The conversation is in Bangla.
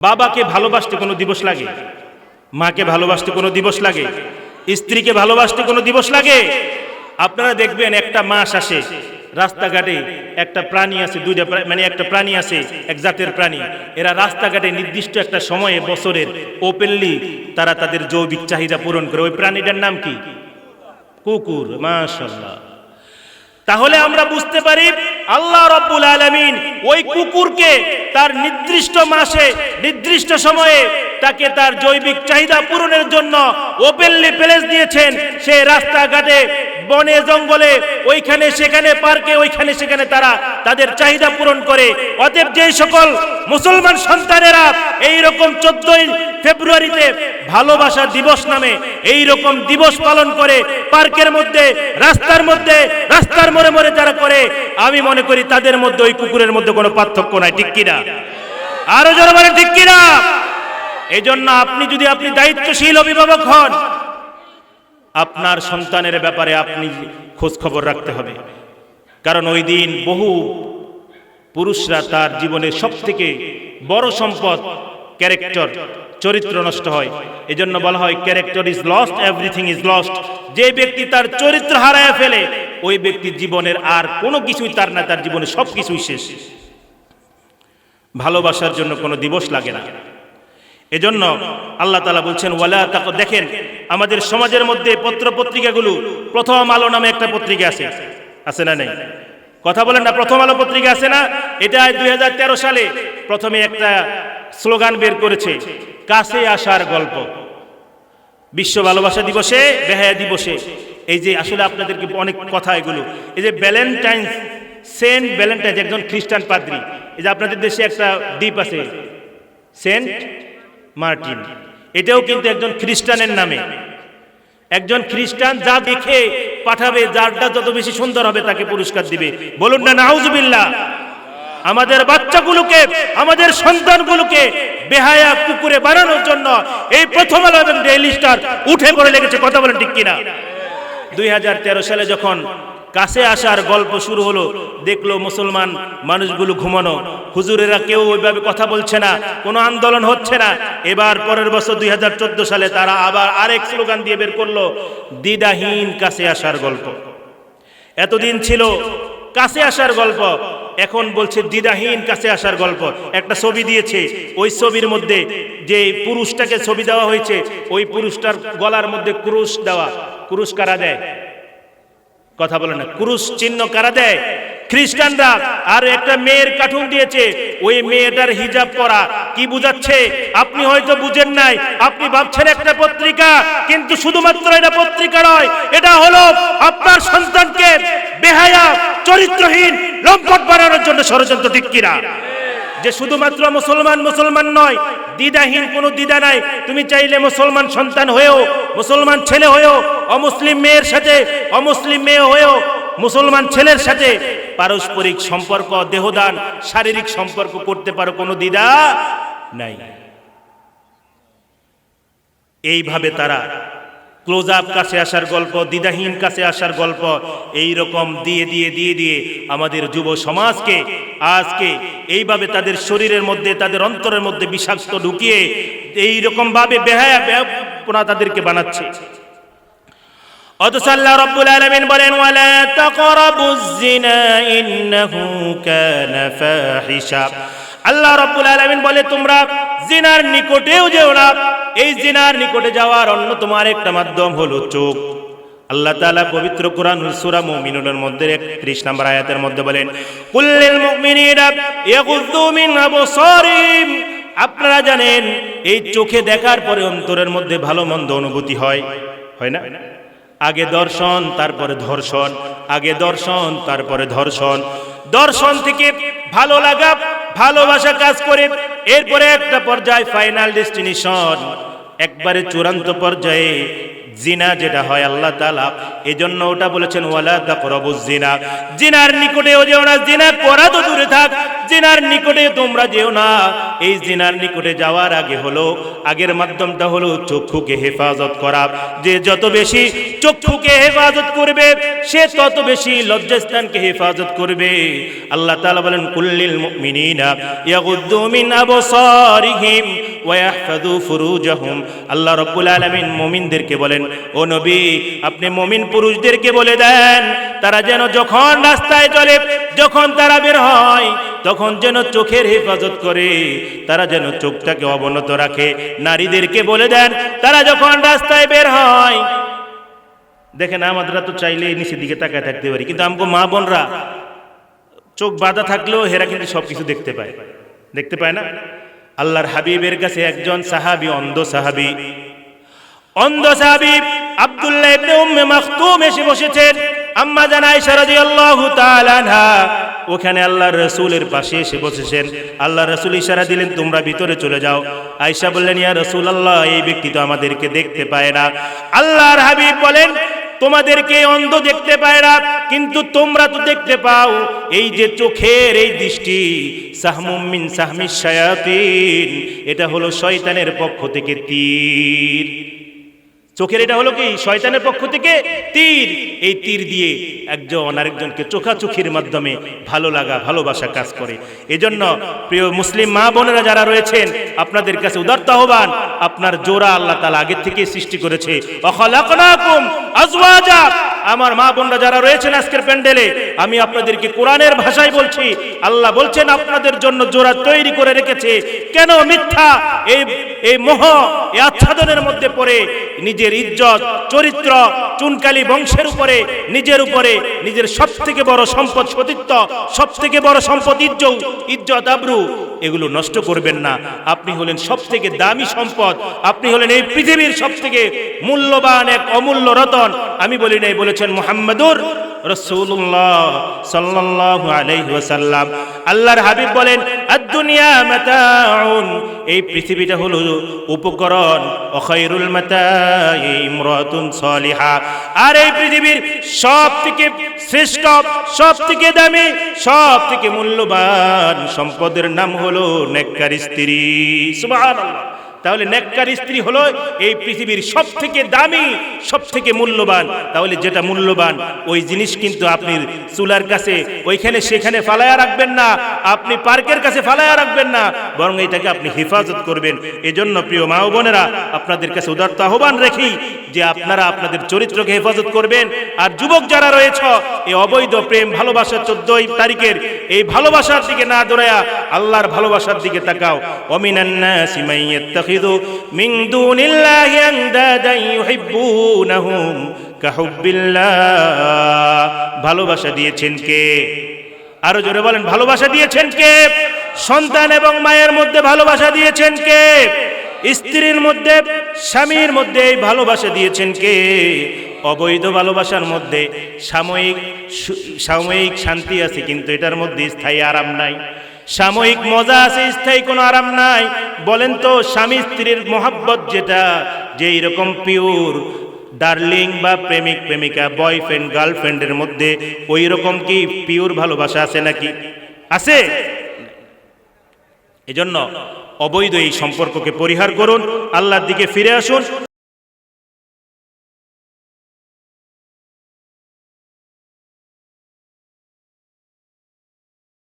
বাবাকে ভালোবাসতে কোনো দিবস লাগে? মাকে ভালোবাসতে কোনো দিবস লাগে? স্ত্রীকে ভালোবাসতে কোনো দিবস লাগে? আপনারা দেখবেন একটা মাস আসে, রাস্তাঘাটে একটা প্রাণী আছে, দুইটা মানে একটা প্রাণী আছে, এক জাতের প্রাণী। এরা রাস্তাঘাটে নির্দিষ্ট একটা সময়ে বছরের ওপেনলি তারা তাদের জৈবিক চাহিদা পূরণ করে। ওই প্রাণীটার নাম কি? কুকুর মাশাল্লাহ তাহলে আমরা বুঝতে পারি আল্লাহ রব্বুল আলমিন ওই কুকুরকে তার নির্দিষ্ট মাসে, নির্দিষ্ট সময়ে তাকে তার জৈবিক চাহিদা পূরণের জন্য ওপেনলি প্লেস দিয়েছেন। সে রাস্তাঘাটে বনে জঙ্গলে, ওইখানে সেখানে পার্কে, ওইখানে সেখানে তারা তাদের চাহিদা পূরণ করে। অতএব যে সকল মুসলমান সন্তানেরা এই রকম চোদ্দই ফেব্রুয়ারিতে ভালোবাসা দিবস নামে এই রকম দিবস পালন করে, পার্কের মধ্যে, রাস্তার মধ্যে, রাস্তার মোড়ে মোড়ে যারা করে, আমি মনে করি তাদের মধ্যে ওই কুকুরের মধ্যে কোনো পার্থক্য নাই, ঠিক কিনা? আরও জোরে বলেন, ঠিক কিনা? এই জন্য আপনি যদি আপনি দায়িত্বশীল অভিভাবক হন আপনার সন্তানের ব্যাপারে আপনি খোঁজ খবর রাখতে হবে। কারণ ওই দিন বহু পুরুষরা তার জীবনের সব থেকে বড় সম্পদ, ক্যারেক্টার, চরিত্র নষ্ট হয়। এজন্য বলা হয়, character is lost, everything is lost. যে ব্যক্তি তার চরিত্র হারায় ফেলে, ওই ব্যক্তির জীবনের আর কোনো কিছুই তার না, তার জীবনে সব কিছুই শেষ। ভালোবাসার জন্য কোনো দিবস লাগে না। এজন্য আল্লাহ তালা বলছেন, ওয়ালা তাক দেখেন, আমাদের সমাজের মধ্যে পত্র পত্রিকাগুলো প্রথম আলো নামে একটা পত্রিকা আছে। আছে না নেই? কথা বলেন না, প্রথম আলো পত্রিকা আছে না? এটা দুই হাজার তেরো সালে প্রথমে একটা স্লোগান বের করেছে, কাছে আসার গল্প। বিশ্ব ভালোবাসা দিবসে, বেহায়া দিবসে। এই যে আসলে আপনাদেরকে অনেক কথা এগুলো। এই যে ভ্যালেন্টাইন্স, সেন্ট ভ্যালেন্টাইন্স, একজন খ্রিস্টান পাদ্রী। এই যে আপনাদের দেশে একটা দ্বীপ আছে, সেন্ট মার্টিন। এটাও কিন্তু একজন খ্রিস্টানের নামে। একজন খ্রিস্টান যা দেখে পাঠাবে যারটা যত বেশি সুন্দর হবে তাকে পুরস্কার দিবে। বলুন না, নাউজুবিল্লাহ। আমাদের বাচ্চাগুলোকে, আমাদের সন্তানগুলোকে বেহায়া কুকুরে বানানোর জন্য এই প্রথম আলো এবং ডেইলি স্টার উঠে পড়ে লেগেছে। কথা বলেন ঠিক কিনা? দুই হাজার তেরো সালে যখন কাছে আসার গল্প শুরু হলো। দেখল মুসলমান মানুষগুলো ঘুমানো। হুজুরেরা কেউ ওইভাবে কথা বলছে না, কোনো আন্দোলন হচ্ছে না। এবার পরের বছর দুই হাজার চোদ্দ সালে তারা আবার আরেক স্লোগান দিয়ে বের করল, দ্বিধাহীন কাছে আসার গল্প। এতদিন ছিল কাছে আসার গল্প, এখন বলছে দ্বিধাহীন কাছে আসার গল্প। একটা ছবি দিয়েছে, ওই ছবির মধ্যে যে পুরুষটাকে ছবি দেওয়া হয়েছে, ওই পুরুষটার গলার মধ্যে ক্রুশ দেওয়া, ক্রুশ কারা দেয়? কথা বলে না। ক্রুশ চিহ্ন কারা দেয়? খ্রিস্টানরা। আর একটা মেয়ের কার্টুন দিয়েছে। ওই মেয়েটার হিজাব পরা। কি বুঝাচ্ছে? আপনি হয়তো বুঝেন নাই। আপনি ভাবছেন একটা পত্রিকা, কিন্তু শুধুমাত্র এটা পত্রিকা নয়, এটা হলো আপনার সন্তানকে বেহায়া, চরিত্রহীন, লম্পট বানানোর জন্য ষড়যন্ত্র ঠিক যে শুধুমাত্র মুসলমান মুসলমান নয়, দ্বিধাহীন কোনো দ্বিধা নাই। তুমি চাইলে মুসলমান সন্তান হয়েও, মুসলমান ছেলে হয়েও, অমুসলিম মেয়ের সাথে, অমুসলিম মেয়ে হয়েও, মুসলমান ছেলের সাথে পারস্পরিক সম্পর্ক, দেহদান, শারীরিক সম্পর্ক করতে পারো, কোনো দ্বিধা নাই। এইভাবে তারা ক্লোজ আপ কাছে আসার গল্প, দ্বিধাহীন কাছে আসার গল্প এই রকম দিয়ে দিয়ে দিয়ে দিয়ে আমাদের যুব সমাজকে আজকে এইভাবে তাদের শরীরের মধ্যে, তাদের অন্তরের মধ্যে বিষাক্ত ঢুকিয়ে এই রকম ভাবে বেহায়া বেহাপনা তাদেরকে বানাচ্ছে। অথচ আল্লাহ রাব্বুল আলামিন বলেন আল্লাহ রাব্বুল আলামিন বলে, তোমরা জিনার নিকটেও যেও না। এই জিনার নিকটে যাওয়ার অন্যতম আরেকটা মাধ্যম হলো চোখ। আল্লাহ তাআলা পবিত্র কোরআন সূরা মুমিনুনের মধ্যে 31 নম্বর আয়াতের মধ্যে বলেন কুল্লিল মুমিনিনা ইয়াগুযু মিন আবসারিহিম আপনারা জানেন, এই চোখে দেখার পরে অন্তরের মধ্যে ভালো মন্দ অনুভূতি হয়। হয় না? আগে দর্শন, তারপরে ধর্ষণ। আগে দর্শন, তারপরে ধর্ষণ। দর্শন থেকে ভালো লাগা, ভালোবাসা কাজ করে। এরপরে একটা পর্যায়ে ফাইনাল ডেস্টিনেশন একবারে চূড়ান্ত পর্যায়ে জিনা যেটা হয় আল্লাহ তালা এই জন্য ওটা বলেছেন, ওয়ালা করব জিনা। জিনার নিকটে ও যেও না, জিনা করা তো দূরে থাক, জিনার নিকটে তোমরা যেও না। এই জিনার নিকটে যাওয়ার আগে হলো, আগের মাধ্যমটা হলো চক্ষুকে হেফাজত করা। যে যত বেশি চক্ষুকে হেফাজত করবে, সে তত বেশি লজ্জাস্থানকে হেফাজত করবে। আল্লাহ তাআলা বলেন, কুল্লিল মুমিনিনা ইয়াগুদ্দু মিন আবসারিহিম ওয়া ইয়াহফাযু ফুরুজাহুম। আল্লাহ রাব্বুল আলামিন মুমিনদেরকে বলেন, ও নবী, আপনি মুমিন পুরুষদেরকে বলে দেন, তারা যেন যখন রাস্তায় চলে, যখন তারা বের হয়, তখন যেন চোখের হেফাজত করে। তারা যেন চোখটাকে অবনত রাখে। নারীদেরকে বলে দেন, তারা যখন রাস্তায় বের হয়, দেখেন আমাদেরা তো চাইলে নিচের দিকে তাকায় থাকতে পারি, কিন্তু আমগো মা বোনরা, চোখ বাঁধা থাকলেও হেরা কিন্তু সবকিছু দেখতে পায়। দেখতে পায় না? আল্লাহর হাবিবের কাছে একজন সাহাবি, অন্ধ সাহাবি। অন্ধ সাহাবি আব্দুল্লাহ এসে বসেছেন। আম্মা জান আয়েশা রাদিয়াল্লাহু তাআলা ওখানে আল্লাহর রাসূলের পাশে এসে বসেছেন। আল্লাহ রাসূল ইশারা দিলেন, তোমরা ভিতরে চলে যাও। আয়েশা বললেন, ইয়া রসুল রাসূলুল্লাহ, এই ব্যক্তি তো আমাদেরকে দেখতে পায় না। আল্লাহর হাবিব বলেন, তোমাদেরকে অন্ধ দেখতে পায় না, কিন্তু তোমরা তো দেখতে পাও, এই যে চোখের এই দৃষ্টি, সাহমুম মিন সাহমিস এটা হলো শয়তানের পক্ষ থেকে তীর। চোখের এটা হলো কি? শয়তানের পক্ষ থেকে তীর। এই তীর দিয়ে একজন আরেকজনকে চোখাচোখির মাধ্যমে ভালো লাগা, ভালোবাসা কাজ করে। এজন্য প্রিয় মুসলিম মা বোনেরা যারা রয়েছেন আপনাদের কাছে উদার্ত আহ্বান, আপনার জোড়া আল্লাহ তালা আগের থেকে সৃষ্টি করেছে। আমার মা বোনরা যারা রয়েছেন আজকের প্যান্ডেলে, আমি আপনাদেরকে কোরআনের ভাষায় বলছি, আল্লাহ বলছেন আপনাদের জন্য জোড়া তৈরি করে রেখেছে। কেন মিথ্যা? এই এই মোহ, এই আচ্ছাদনের মধ্যে পড়ে নিজের ইজ্জত, চরিত্র, চুনকালি বংশের উপরে, নিজের উপরে, নিজের সব থেকে বড় সম্পদ সতীত্ব সব থেকে বড় সম্পদ ইজ্জত ইজ্জত আবরু, এগুলো নষ্ট করবেন না। আপনি হলেন সব থেকে দামি সম্পদ। আপনি হলেন এই পৃথিবীর সব থেকে মূল্যবান এক অমূল্য রতন। আমি বলি নাই, বলেছেন মোহাম্মদুর রসুল্লাহ সাল্লাল্লাহু আলাইহি ওয়াসাল্লাম। আল্লাহর হাবিব বলেন, আদ-দুনিয়া মাতাউন এই পৃথিবীটা হলো উপকরণ অখাইরুল মাতাই, ইমরাতুন সালিহা। আর এই পৃথিবীর সব থেকে শ্রেষ্ঠ সব থেকে দামি সব থেকে মূল্যবান সম্পদের নাম হলো নেককার স্ত্রী। সুবহানাল্লাহ। তাহলে নেককার স্ত্রী হলো এই পৃথিবীর সব থেকে দামি সব থেকে মূল্যবান। তাহলে যেটা মূল্যবান, ওই জিনিস কিন্তু আপনি চুলার কাছে ওইখানে সেখানে ফালায়া রাখবেন না, আপনি পার্কের কাছে ফালায়া রাখবেন না, বরং এটাকে আপনি হেফাজত করবেন। এজন্য প্রিয় মা বোনেরা, আপনাদের কাছে উদার্ত আহ্বান রেখি যে আপনারা আপনাদের চরিত্রকে হেফাজত করবেন। আর যুবক যারা রয়েছে, এই অবৈধ প্রেম ভালোবাসা চোদ্দই তারিখের এই ভালোবাসার দিকে না দৌড়ায়া আল্লাহর ভালোবাসার দিকে তাকাও। অমিনান্নাসি মাইয়াত্তাখিযু মিন দুনিল্লাহি আনদাদা ইউহিব্বুনাহুম কাহুব্বিল্লাহ ভালোবাসা দিয়েছেন কে? আরও জোরে বলেন, ভালোবাসা দিয়েছেন কে? সন্তান এবং মায়ের মধ্যে ভালোবাসা দিয়েছেন কে? স্ত্রীর মধ্যে, স্বামীর মধ্যে এই ভালোবাসা দিয়েছেন কে? অবৈধ ভালোবাসার মধ্যে সাময়িক সাময়িক শান্তি আছে, কিন্তু এটার মধ্যে স্থায়ী আরাম নাই। সাময়িক মজা আছে, স্থায়ী কোনো আরাম নাই। বলেন তো, স্বামী স্ত্রীর মোহাব্বত যেটা, যে এরকম পিওর ডার্লিং বা প্রেমিক, প্রেমিকা, বয়ফ্রেন্ড, গার্লফ্রেন্ডের মধ্যে ওই রকম কি পিওর ভালোবাসা আছে নাকি? আছে? এজন্য অবৈধ এই সম্পর্ককে পরিহার করুন, আল্লাহর দিকে ফিরে আসুন।